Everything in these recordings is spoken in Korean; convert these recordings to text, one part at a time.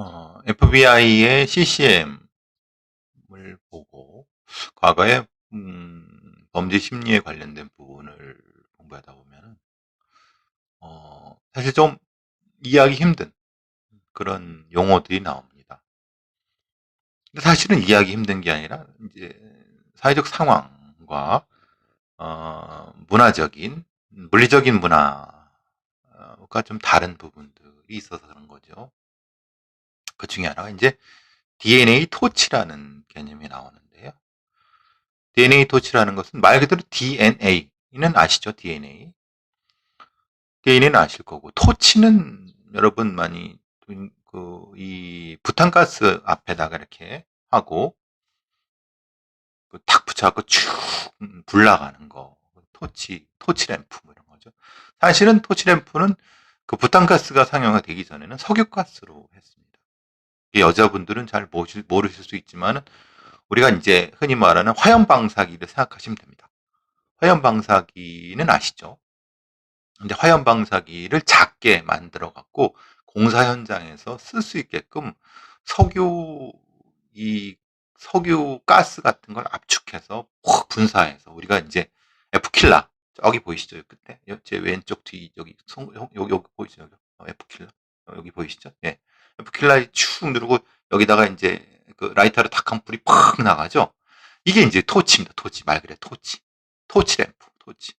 어, FBI의 CCM을 보고 과거에 음, 범죄 심리에 관련된 부분을 공부하다 보면 어, 사실 좀 이해하기 힘든 그런 용어들이 나옵니다. 근데 사실은 이해하기 힘든 게 아니라 이제 사회적 상황과 어, 문화적인 물리적인 문화가 좀 다른 부분들이 있어서 그런 거죠. 그 중에 하나가 이제 DNA 토치라는 개념이 나오는데요. DNA 토치라는 것은 말 그대로 DNA는 아시죠? DNA. DNA는 아실 거고 토치는 여러분 많이 그 이 부탄가스 앞에다가 이렇게 하고 그탁 붙여갖고 쭉 불나가는 거 토치 토치 램프 뭐 이런 거죠. 사실은 토치 램프는 그 부탄가스가 상용화 되기 전에는 석유가스로 했습니다. 여자분들은 잘 모르실, 모르실 수 있지만은 우리가 이제 흔히 말하는 화염 방사기를 생각하시면 됩니다. 화염 방사기는 아시죠? 근데 화염 방사기를 작게 만들어 갖고 공사 현장에서 쓸 수 있게끔 석유 이 석유 가스 같은 걸 압축해서 확 분사해서 우리가 이제 에프킬라 저기 보이시죠? 그때 제 왼쪽 뒤 여기 송, 여기, 여기 보이시죠? 여기 어, 에프킬라 어, 여기 보이시죠? 예. 에프킬라에 축 누르고 여기다가 이제 그 라이터를 탁한 불이 팍 나가죠. 이게 이제 토치입니다. 토치 말 그래 토치 토치 램프 토치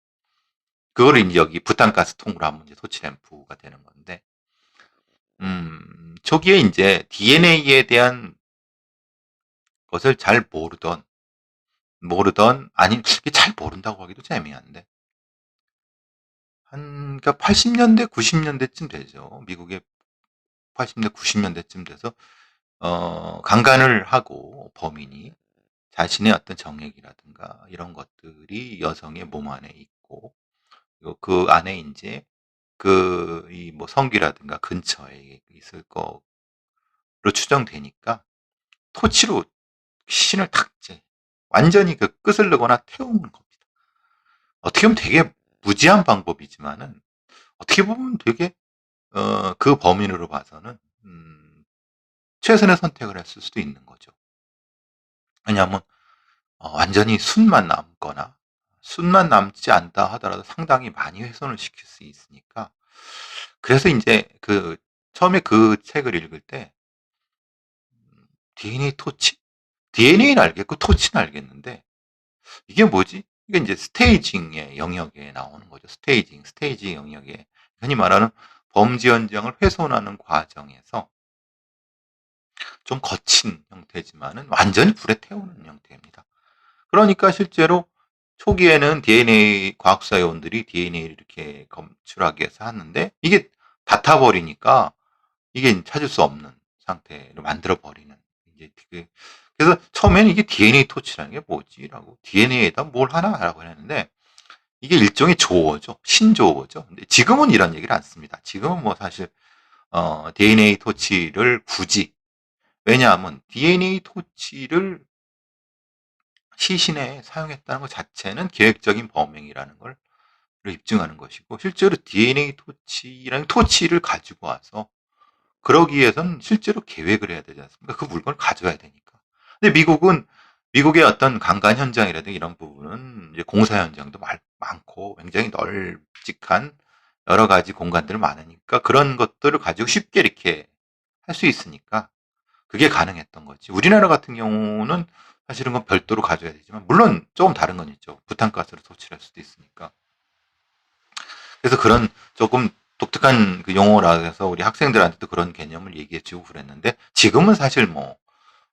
그거를 이제 여기 부탄가스 통으로 하면 이제 토치 램프가 되는 건데 음 저기에 이제 DNA에 대한 것을 잘 모르던 모르던 아니 잘 모른다고 하기도 좀 애매한데 한 그러니까 80년대 90년대쯤 되죠. 미국의 80년대 90년대쯤 돼서 어 강간을 하고 범인이 자신의 어떤 정액이라든가 이런 것들이 여성의 몸 안에 있고 그 안에 이제 그 이 뭐 성기라든가 근처에 있을 거로 추정되니까 토치로 신을 탁 이제 완전히 그 끝을 내거나 태우는 겁니다. 어떻게 보면 되게 무지한 방법이지만은 어떻게 보면 되게 어, 그 범인으로 봐서는 음, 최선의 선택을 했을 수도 있는 거죠. 왜냐하면 어, 완전히 순만 남거나 순만 남지 않다 하더라도 상당히 많이 훼손을 시킬 수 있으니까 그래서 이제 그 처음에 그 책을 읽을 때 DNA 음, 토치 DNA는 알겠고 토치는 알겠는데 이게 뭐지? 이게 이제 스테이징의 영역에 나오는 거죠. 스테이징, 스테이징 영역에 흔히 말하는 범죄 현장을 훼손하는 과정에서 좀 거친 형태지만은 완전히 불에 태우는 형태입니다. 그러니까 실제로 초기에는 DNA 과학사회원들이 DNA를 이렇게 검출하기 위해서 하는데 이게 다 타버리니까 이게 찾을 수 없는 상태로 만들어 버리는 이제 그 그래서 처음에는 이게 DNA 토치라는 게 뭐지라고 DNA에다 뭘 하나라고 했는데 이게 일종의 조어죠 신조어죠. 근데 지금은 이런 얘기를 안 씁니다. 지금은 뭐 사실 어, DNA 토치를 굳이 왜냐하면 DNA 토치를 시신에 사용했다는 것 자체는 계획적인 범행이라는 걸 입증하는 것이고 실제로 DNA 토치라는 토치를 가지고 와서 그러기 위해서는 실제로 계획을 해야 되지 않습니까? 그 물건을 가져야 되니까. 근데 미국은 미국의 어떤 강간 현장이라든가 이런 부분은 이제 공사 현장도 많고 굉장히 널찍한 여러 가지 공간들 많으니까 그런 것들을 가지고 쉽게 이렇게 할 수 있으니까 그게 가능했던 거지. 우리나라 같은 경우는 사실은 건 별도로 가져야 되지만 물론 조금 다른 건 있죠. 부탄가스를 소치할 수도 있으니까. 그래서 그런 조금 독특한 그 용어라 해서 우리 학생들한테도 그런 개념을 얘기해 주고 그랬는데 지금은 사실 뭐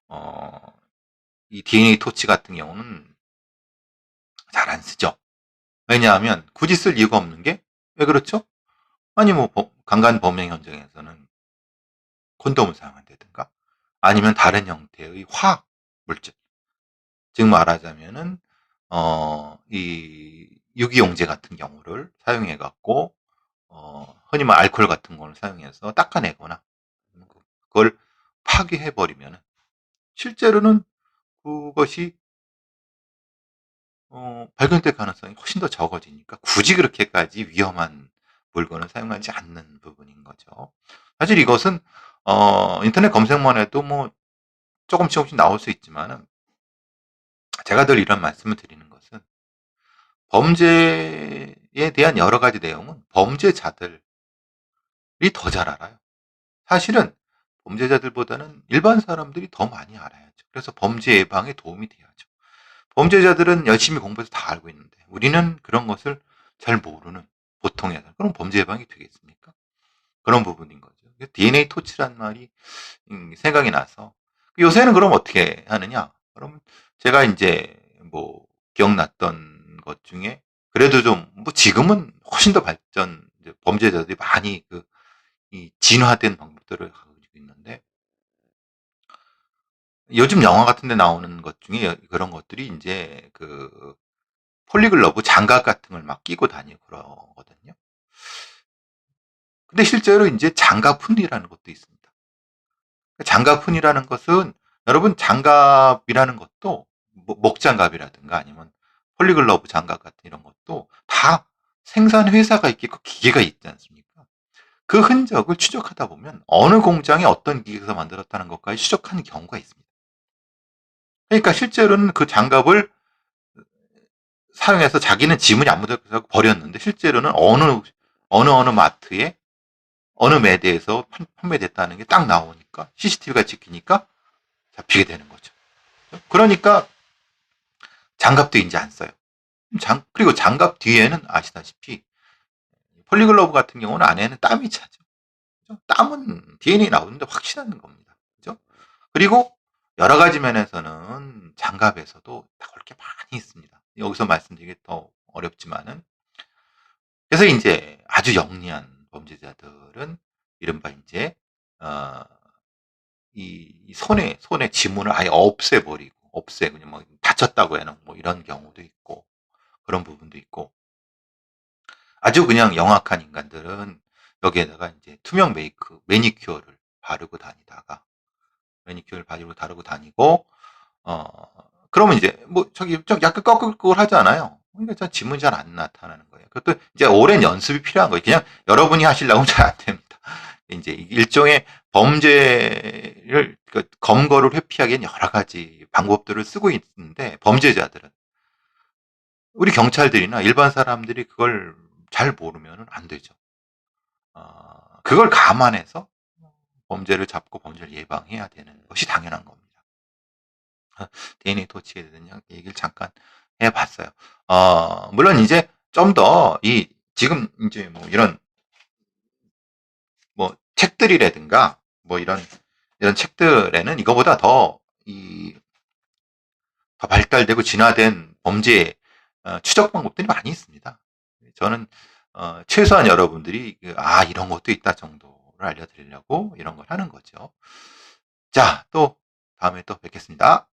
어, 이 DNA 토치 같은 경우는 잘 안 쓰죠. 왜냐하면 굳이 쓸 이유가 없는 게 왜 그렇죠? 아니 뭐 강간 범행 현장에서는 콘돔을 사용한다든가 아니면 다른 형태의 화학 물질 즉 말하자면은 어, 이 유기용제 같은 경우를 사용해 갖고 어, 흔히 말 알코올 같은 걸 사용해서 닦아내거나 그걸 파괴해 버리면 실제로는 그것이 어, 발견될 가능성이 훨씬 더 적어지니까 굳이 그렇게까지 위험한 물건을 사용하지 않는 부분인 거죠. 사실 이것은 어, 인터넷 검색만 해도 뭐 조금씩 조금씩 나올 수 있지만은 제가 늘 이런 말씀을 드리는 것은 범죄에 대한 여러 가지 내용은 범죄자들이 더 잘 알아요. 사실은 범죄자들보다는 일반 사람들이 더 많이 알아야죠. 그래서 범죄 예방에 도움이 돼야죠. 범죄자들은 열심히 공부해서 다 알고 있는데 우리는 그런 것을 잘 모르는 보통의 사람. 그럼 범죄 예방이 되겠습니까? 그런 부분인 거죠. DNA 토치란 말이 음, 생각이 나서 요새는 그럼 어떻게 하느냐? 그럼 제가 이제 뭐 기억났던 것 중에 그래도 좀 뭐 지금은 훨씬 더 발전 범죄자들이 많이 그 이 진화된 방법들을 가지고 있는데 요즘 영화 같은 데 나오는 것 중에 그런 것들이 이제 그 폴리글러브 장갑 같은 걸 막 끼고 다니고 그러거든요. 근데 실제로 이제 장갑훈이라는 것도 있습니다. 장갑훈이라는 것은 여러분 장갑이라는 것도 뭐 목장갑이라든가 아니면 폴리글러브 장갑 같은 이런 것도 다 생산 회사가 있겠고 기계가 있지 않습니까? 그 흔적을 추적하다 보면 어느 공장에 어떤 기계에서 만들었다는 것까지 추적하는 경우가 있습니다. 그러니까 실제로는 그 장갑을 사용해서 자기는 지문이 안 묻어서 버렸는데 실제로는 어느 어느 어느 마트에 어느 매대에서 판매됐다는 게 딱 나오니까 CCTV가 찍히니까 잡히게 되는 거죠. 그러니까 장갑도 이제 안 써요. 장, 그리고 장갑 뒤에는 아시다시피 폴리글러브 같은 경우는 안에는 땀이 차죠. 땀은 DNA 나오는데 확실한 겁니다. 그죠? 그리고 여러 가지 면에서는 장갑에서도 나올 게 많이 있습니다. 여기서 말씀드리기 더 어렵지만은 그래서 이제 아주 영리한 범죄자들은 이른바 이제 어, 이 손에 손에 지문을 아예 없애버리고 없애 그냥 뭐 다쳤다고 해는 뭐 이런 경우도 있고 그런 부분도 있고 아주 그냥 영악한 인간들은 여기에다가 이제 투명 메이크 매니큐어를 바르고 다니다가 매니큐어를 바르고 다르고 다니고 어 그러면 이제 뭐 저기 좀 약간 꺼끌꺼끌 하잖아요. 그러니까 저 지문이 잘안 나타나는 거예요. 그것도 이제 오랜 연습이 필요한 거예요. 그냥 여러분이 하시려고 잘안 됩니다. 이제 일종의 범죄를 그 검거를 회피하기엔 여러 가지 방법들을 쓰고 있는데 범죄자들은 우리 경찰들이나 일반 사람들이 그걸 잘 모르면 안 되죠. 어, 그걸 감안해서 범죄를 잡고 범죄를 예방해야 되는 것이 당연한 겁니다. DNA 토치에 대한 얘기를 잠깐 해봤어요. 어, 물론 이제 좀 더 이 지금 이제 뭐 이런 뭐 책들이라든가 뭐 이런 이런 책들에는 이거보다 더 이 더 발달되고 진화된 범죄 어, 추적 방법들이 많이 있습니다. 저는 어, 최소한 여러분들이 그, 아 이런 것도 있다 정도를 알려드리려고 이런 걸 하는 거죠. 자, 또 다음에 또 뵙겠습니다.